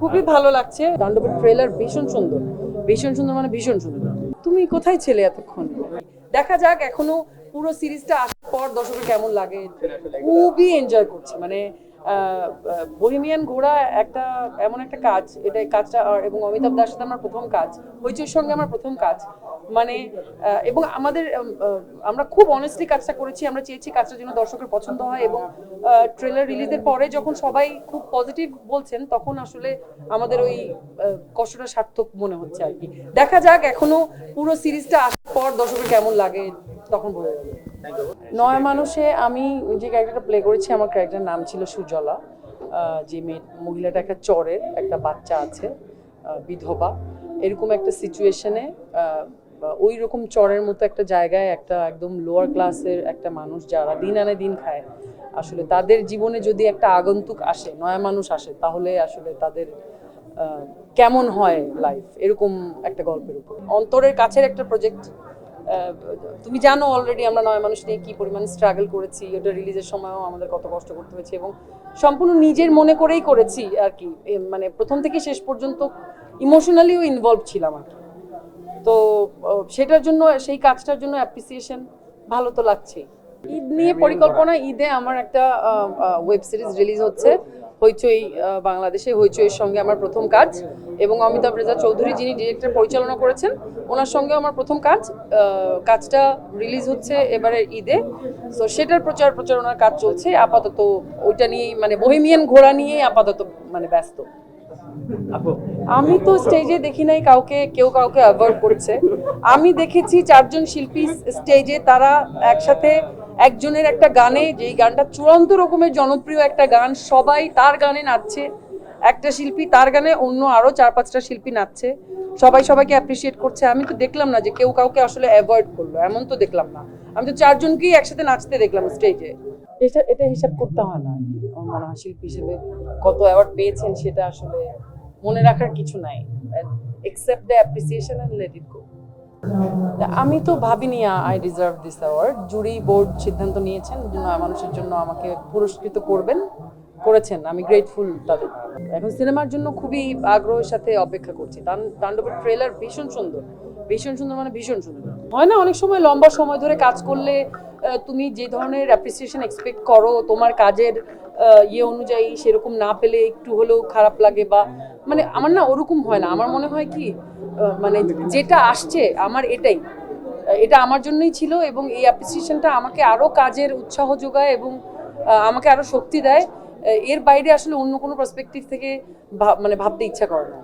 খুবই ভালো লাগছে। দান্ডবের ট্রেলার ভীষণ সুন্দর। ভীষণ সুন্দর মানে ভীষণ সুন্দর। তুমি কোথায় ছেলে এতক্ষণ? দেখা যাক এখনও পুরো সিরিজটা আসার পর দর্শকের কেমন লাগে। খুবই এনজয় করছে। মানে বহিমিয়ান ঘোড়া একটা এমন একটা কাজ, এটা কাজটা এবং অমিতাভ দাস সাথে আমার প্রথম কাজ হইচইর সঙ্গে আমার প্রথম কাজ। মানে এবং আমাদের আমরা খুব অনেস্টলি কাজটা করেছি, আমরা চেয়েছি কাজটা যেন দর্শকের পছন্দ হয় এবং ট্রেলার রিলিজের পরে যখন সবাই খুব পজিটিভ বলছেন, তখন আসলে আমাদের ওই কষ্টটা সার্থক মনে হচ্ছে আর কি। দেখা যাক, এখনও পুরো সিরিজটা আসার পর দর্শকের কেমন লাগে, তখন যাবে নয় মানুষে আমি যে ক্যারেক্টারটা প্লে করেছি, আমার ক্যারেক্টার নাম ছিল সুজলা যে মেয়ে, মহিলাটা একটা চরের একটা বাচ্চা আছে বিধবা। এরকম একটা সিচুয়েশনে ওই রকম চরের মতো একটা জায়গায় একটা একদম লোয়ার ক্লাসের একটা মানুষ যারা দিন আনে দিন খায়, আসলে তাদের জীবনে যদি একটা আগন্তুক আসে, নয়া মানুষ আসে, তাহলে আসলে তাদের কেমন হয় লাইফ এরকম একটা গল্পের উপর। অন্তরের কাছের একটা প্রজেক্ট তুমি জানো অলরেডি আমরা নয় মানুষ নিয়ে কি পরিমাণ স্ট্রাগল করেছি ওটা রিলিজের সময়ও আমাদের কত কষ্ট করতে হয়েছে এবং সম্পূর্ণ নিজের মনে করেই করেছি আর কি। মানে প্রথম থেকে শেষ পর্যন্ত ইমোশনালিও ইনভলভ ছিলাম আর কি। তো সেটার জন্য সেই কাজটার জন্য অ্যাপ্রিসিয়েশন ভালো তো লাগছেই। ঈদ নিয়ে পরিকল্পনা ঈদে আমার একটা ওয়েব সিরিজ রিলিজ হচ্ছে। হইচই বাংলাদেশে হইচইয়ের সঙ্গে আমার প্রথম কাজ এবং অমিতাভ রেজা চৌধুরী যিনি ডিরেক্টর পরিচালনা করেছেন ওনার সঙ্গে আমার প্রথম কাজ কাজটা রিলিজ হচ্ছে এবারে ঈদে। তো সেটার প্রচার প্রচারণার কাজ চলছে আপাতত ওইটা নিয়েই মানে বহিমিয়ান ঘোড়া নিয়েই আপাতত মানে ব্যস্ত। আপু? আমি তো স্টেজে দেখি নাই কাউকে কেউ কাউকে অ্যাভয়েড করছে। আমি দেখেছি চারজন শিল্পী স্টেজে তারা একসাথে একজনের একটা গানে, যেই গানটা চূড়ান্ত রকমের জনপ্রিয় একটা গান, সবাই তার গানে নাচছে। একটা শিল্পী তার গানে অন্য আরও চার পাঁচটা শিল্পী নাচছে। সবাই সবাইকে অ্যাপ্রিসিয়েট করছে। আমি তো দেখলাম না যে কেউ কাউকে আসলে অ্যাভয়েড করল, এমন তো দেখলাম না। আমি তো চারজনকেই একসাথে নাচতে দেখলাম স্টেজে এটা এটা হিসাব করতে হয় না। মনে হয় শিল্পী হিসেবে কত অ্যাওয়ার্ড পেয়েছেন সেটা আসলে মনে রাখার কিছু নাই। Except the appreciation and let it go আমি তো ভাবিনি I deserve this award jury board সিদ্ধান্ত নিয়েছেন মানুষের জন্য আমাকে পুরস্কৃত করবেন, করেছেন। আমি গ্রেটফুল তাদের। এখন সিনেমার জন্য খুবই আগ্রহের সাথে অপেক্ষা করছি। তাণ্ডবের ট্রেলার ভীষণ সুন্দর। ভীষণ সুন্দর মানে ভীষণ সুন্দর। হয় না, অনেক সময় লম্বা সময় ধরে কাজ করলে তুমি যে ধরনের অ্যাপ্রিসিয়েশন এক্সপেক্ট করো, তোমার কাজের ইয়ে অনুযায়ী সেরকম না পেলে একটু হলেও খারাপ লাগে বা মানে আমার না ওরকম হয় না। আমার মনে হয় কি মানে যেটা আসছে, আমার এটাই। এটা আমার জন্যই ছিল এবং এই অ্যাপ্রিসিয়েশনটা আমাকে আরও কাজের উৎসাহ যোগায় এবং আমাকে আরও শক্তি দেয়। এর বাইরে আসলে অন্য কোনো পার্সপেক্টিভ থেকে মানে ভাবতে ইচ্ছা করে না।